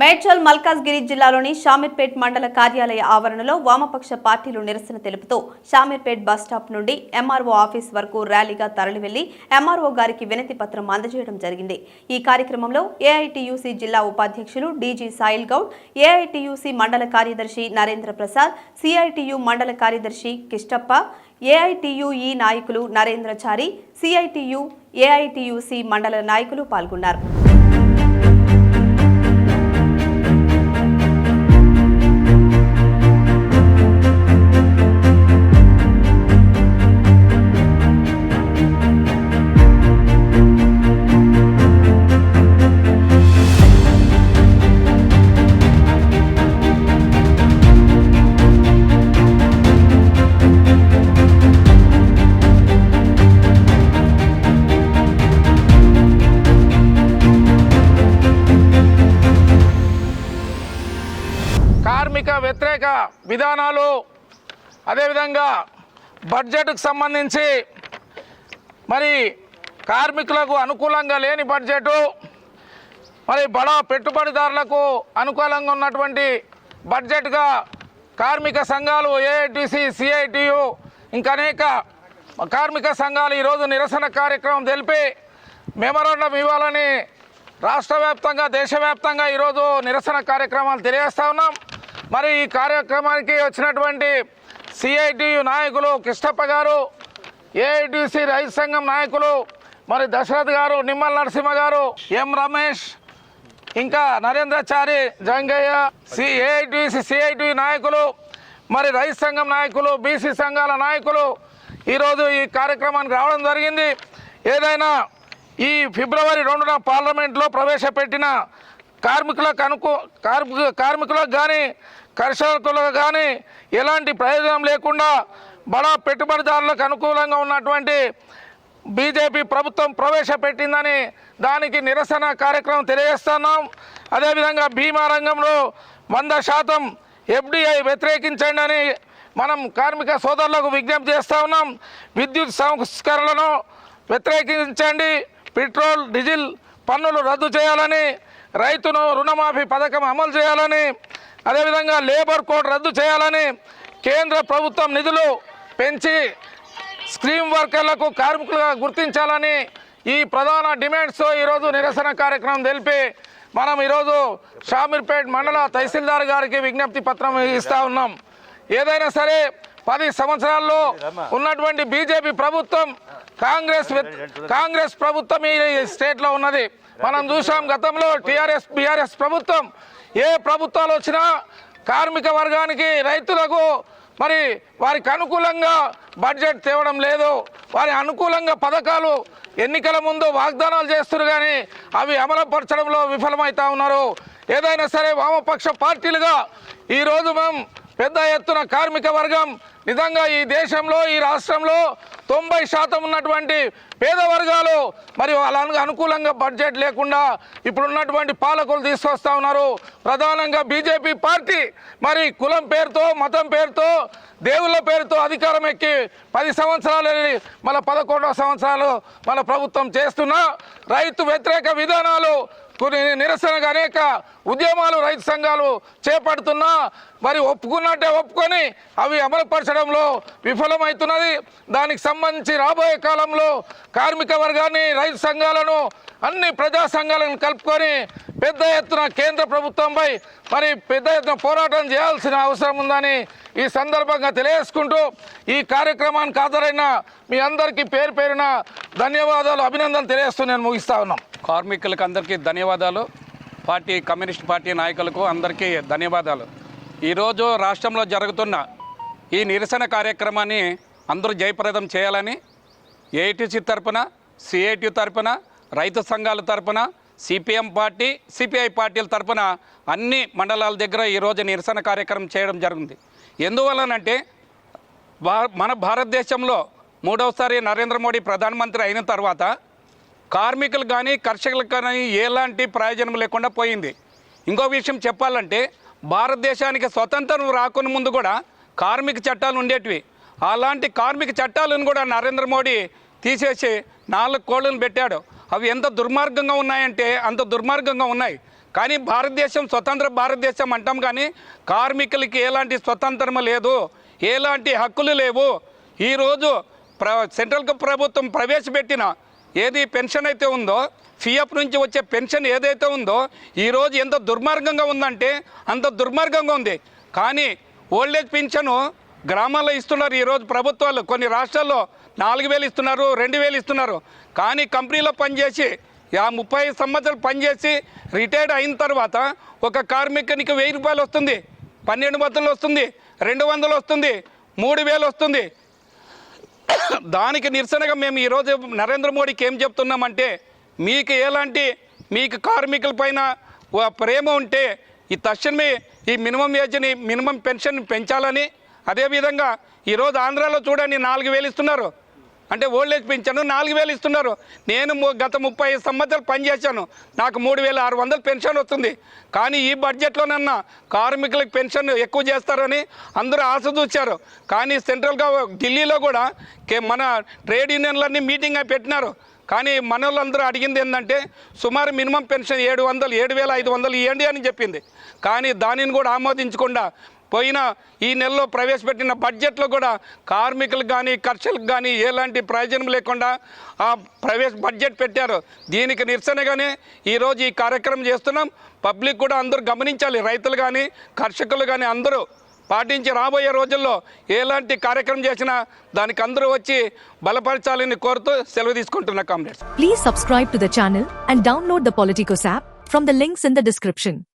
మేడ్చల్ మల్కాజ్గిరి జిల్లాలోని షామీర్పేట్ మండల కార్యాలయ ఆవరణలో వామపక్ష పార్టీలు నిరసన తెలుపుతూ షామీర్పేట్ బస్ స్టాప్ నుండి ఎంఆర్ఓ ఆఫీస్ వరకు ర్యాలీగా తరలివెళ్ళి ఎంఆర్ఓ గారికి వినతి పత్రం అందజేయడం జరిగింది. ఈ కార్యక్రమంలో ఏఐటియుసి జిల్లా ఉపాధ్యక్షులు డీజీ సాయిల్ గౌడ్ ఏఐటియుసి మండల కార్యదర్శి నరేంద్ర ప్రసాద్ సిఐటియు మండల కార్యదర్శి కిష్టప్ప ఏఐటియుఈ నాయకులు నరేంద్రచారి సిఐటియు ఏఐటియుసి మండల నాయకులు పాల్గొన్నారు. వ్యతిరేక విధానాలు అదేవిధంగా బడ్జెట్కు సంబంధించి మరి కార్మికులకు అనుకూలంగా లేని బడ్జెటు మరి బడా పెట్టుబడిదారులకు అనుకూలంగా ఉన్నటువంటి బడ్జెట్గా కార్మిక సంఘాలు ఏఐటిసి సిఐటియు ఇంకా అనేక కార్మిక సంఘాలు ఈరోజు నిరసన కార్యక్రమం తెలిపి మెమరాండం ఇవ్వాలని రాష్ట్ర వ్యాప్తంగా దేశవ్యాప్తంగా ఈరోజు నిరసన కార్యక్రమాలు తెలియజేస్తా ఉన్నాం. మరి ఈ కార్యక్రమానికి వచ్చినటువంటి సిఐటియు నాయకులు కృష్ణప్ప గారు ఏఐటిసి రైతు సంఘం నాయకులు మరి దశరథ్ గారు నిమ్మల నరసింహ గారు ఎం రమేష్ ఇంకా Narendrachari Jangaiah C AITC CIT నాయకులు మరి రైతు సంఘం నాయకులు బీసీ సంఘాల నాయకులు ఈరోజు ఈ కార్యక్రమానికి రావడం జరిగింది. ఏదైనా ఈ ఫిబ్రవరి రెండున పార్లమెంట్లో ప్రవేశపెట్టిన కార్మికులకు అనుకూ కార్మిక కార్మికులకు కానీ కర్షకులకు కానీ ఎలాంటి ప్రయోజనం లేకుండా బడా పెట్టుబడిదారులకు అనుకూలంగా ఉన్నటువంటి బీజేపీ ప్రభుత్వం ప్రవేశపెట్టిందని దానికి నిరసన కార్యక్రమం తెలియజేస్తున్నాం. అదేవిధంగా బీమా రంగంలో వంద శాతం ఎఫ్డిఐ వ్యతిరేకించండి అని మనం కార్మిక సోదరులకు విజ్ఞప్తి చేస్తూ ఉన్నాం. విద్యుత్ సంస్కరణలను వ్యతిరేకించండి. పెట్రోల్ డీజిల్ పన్నులు రద్దు చేయాలని రైతును రుణమాఫీ పథకం అమలు చేయాలని అదేవిధంగా లేబర్ కోడ్ రద్దు చేయాలని కేంద్ర ప్రభుత్వం నిధులు పెంచి స్క్రీమ్ వర్కర్లకు కార్మికులుగా గుర్తించాలని ఈ ప్రధాన డిమాండ్స్తో ఈరోజు నిరసన కార్యక్రమం తెలిపి మనం ఈరోజు షామీర్పేట్ మండల తహసీల్దార్ గారికి విజ్ఞప్తి పత్రం ఇస్తూ ఉన్నాం. ఏదైనా సరే పది సంవత్సరాల్లో ఉన్నటువంటి బీజేపీ ప్రభుత్వం కాంగ్రెస్ కాంగ్రెస్ ప్రభుత్వం ఈ స్టేట్లో ఉన్నది. మనం చూసాం గతంలో టీఆర్ఎస్ బీఆర్ఎస్ ప్రభుత్వం ఏ ప్రభుత్వాలు వచ్చినా కార్మిక వర్గానికి రైతులకు మరి వారికి అనుకూలంగా బడ్జెట్ తేవడం లేదు. వారి అనుకూలంగా పథకాలు ఎన్నికల ముందు వాగ్దానాలు చేస్తున్నారు కానీ అవి అమలుపరచడంలో విఫలమవుతా ఉన్నారు. ఏదైనా సరే వామపక్ష పార్టీలుగా ఈరోజు మేము పెద్ద ఎత్తున కార్మిక వర్గం నిజంగా ఈ దేశంలో ఈ రాష్ట్రంలో తొంభై శాతం ఉన్నటువంటి పేద వర్గాలు మరి వాళ్ళ అనుకూలంగా బడ్జెట్ లేకుండా ఇప్పుడున్నటువంటి పాలకులు తీసుకొస్తా ఉన్నారు. ప్రధానంగా బీజేపీ పార్టీ మరి కులం పేరుతో మతం పేరుతో దేవుళ్ళ పేరుతో అధికారం ఎక్కి పది సంవత్సరాలు మళ్ళీ పదకొండవ సంవత్సరాలు మన ప్రభుత్వం చేస్తున్న రైతు వ్యతిరేక విధానాలు కొన్ని నిరసనగా అనేక ఉద్యమాలు రైతు సంఘాలు చేపడుతున్నా మరి ఒప్పుకున్నట్టే ఒప్పుకొని అవి అమలుపరచడంలో విఫలమవుతున్నది దానికి సంబంధించి రాబోయే కాలంలో కార్మిక వర్గాన్ని రైతు సంఘాలను అన్ని ప్రజా సంఘాలను కలుపుకొని పెద్ద ఎత్తున కేంద్ర ప్రభుత్వంపై మరి పెద్ద ఎత్తున పోరాటం చేయాల్సిన అవసరం ఉందని ఈ సందర్భంగా తెలియజేసుకుంటూ ఈ కార్యక్రమానికి హాజరైన మీ అందరికీ పేరు పేరున ధన్యవాదాలు అభినందనలు తెలియజేస్తూ నేను ముగిస్తా ఉన్నాం. కార్మికులకు అందరికీ ధన్యవాదాలు. పార్టీ కమ్యూనిస్ట్ పార్టీ నాయకులకు అందరికీ ధన్యవాదాలు. ఈరోజు రాష్ట్రంలో జరుగుతున్న ఈ నిరసన కార్యక్రమాన్ని అందరూ జయప్రదం చేయాలని ఏఐటీసీ తరపున సిఐటి తరపున రైతు సంఘాల తరపున సిపిఎం పార్టీ సిపిఐ పార్టీల తరపున అన్ని మండలాల దగ్గర ఈరోజు నిరసన కార్యక్రమం చేయడం జరిగింది. ఎందువలనంటే భా- మన భారతదేశంలో మూడవసారి నరేంద్ర మోడీ ప్రధానమంత్రి అయిన తర్వాత కార్మికులు కానీ కర్షకులు కానీ ఎలాంటి ప్రయోజనం లేకుండా పోయింది. ఇంకో విషయం చెప్పాలంటే భారతదేశానికి స్వతంత్రం రాకుని ముందు కూడా కార్మిక చట్టాలు ఉండేటివి. అలాంటి కార్మిక చట్టాలను కూడా నరేంద్ర మోడీ తీసేసి నాలుగు కోళ్ళను పెట్టాడు. అవి ఎంత దుర్మార్గంగా ఉన్నాయంటే అంత దుర్మార్గంగా ఉన్నాయి. కానీ భారతదేశం స్వతంత్ర భారతదేశం అంటాం కానీ కార్మికులకి ఎలాంటి స్వతంత్రం లేదు ఎలాంటి హక్కులు లేవు. ఈరోజు ప్ర సెంట్రల్ ప్రభుత్వం ప్రవేశపెట్టిన ఏది పెన్షన్ అయితే ఉందో ఫిఎఫ్ నుంచి వచ్చే పెన్షన్ ఏదైతే ఉందో ఈరోజు ఎంత దుర్మార్గంగా ఉందంటే అంత దుర్మార్గంగా ఉంది. కానీ ఓల్డేజ్ పెన్షను గ్రామాల్లో ఇస్తున్నారు ఈరోజు ప్రభుత్వాలు. కొన్ని రాష్ట్రాల్లో నాలుగు వేలు ఇస్తున్నారు రెండు వేలు ఇస్తున్నారు. కానీ కంపెనీలో పనిచేసి ఆ ముప్పై సంవత్సరాలు పనిచేసి రిటైర్డ్ అయిన తర్వాత ఒక కార్మికునికి వెయ్యి రూపాయలు వస్తుంది. పన్నెండు వందలు వస్తుంది రెండు వందలు వస్తుంది మూడు వేలు వస్తుంది. దానికి నిరసనగా మేము ఈరోజు నరేంద్ర మోడీకి ఏం చెప్తున్నామంటే మీకు ఎలాంటి మీకు కార్మికుల పైన ఓ ప్రేమ ఉంటే ఈ తక్షణమే ఈ మినిమం ఏజ్ని మినిమం పెన్షన్ పెంచాలని. అదేవిధంగా ఈరోజు ఆంధ్రాలో చూడండి నాలుగు వేలు ఇస్తున్నారు. అంటే ఓల్డ్ ఏజ్ పెన్షన్ నాలుగు వేలు ఇస్తున్నారు. నేను గత ముప్పై ఐదు సంవత్సరాలు పనిచేశాను నాకు మూడు వేల ఆరు వందలు పెన్షన్ వస్తుంది. కానీ ఈ బడ్జెట్లోనన్నా కార్మికులకు పెన్షన్ ఎక్కువ చేస్తారని అందరూ ఆశ చూశారు. కానీ సెంట్రల్గా ఢిల్లీలో కూడా కే- మన ట్రేడ్ యూనియన్లన్నీ మీటింగ్ అయి పెట్టినారు. కానీ మన వాళ్ళందరూ అడిగింది ఏంటంటే సుమారు మినిమం పెన్షన్ ఏడు వందలు ఏడు వేల ఐదు వందలు ఇవ్వండి అని చెప్పింది. కానీ దానిని కూడా ఆమోదించకుండా పోయిన ఈ నెలలో ప్రవేశపెట్టిన బడ్జెట్లో కూడా కార్మికులకు కానీ ఖర్చులకు కానీ ఎలాంటి ప్రయోజనం లేకుండా ఆ ప్రవేశ బడ్జెట్ పెట్టారు. దీనికి నిరసనగానే ఈరోజు ఈ కార్యక్రమం చేస్తున్నాం. పబ్లిక్ కూడా అందరూ గమనించాలి. రైతులు కానీ కర్షకులు కానీ అందరూ పాటించి రాబోయే రోజుల్లో ఎలాంటి కార్యక్రమం చేసినా దానికి అందరూ వచ్చి బలపరచాలని కోరుతూ సెలవు తీసుకుంటున్నా comrades. Please subscribe to the channel and download the Politicos app from the links in the description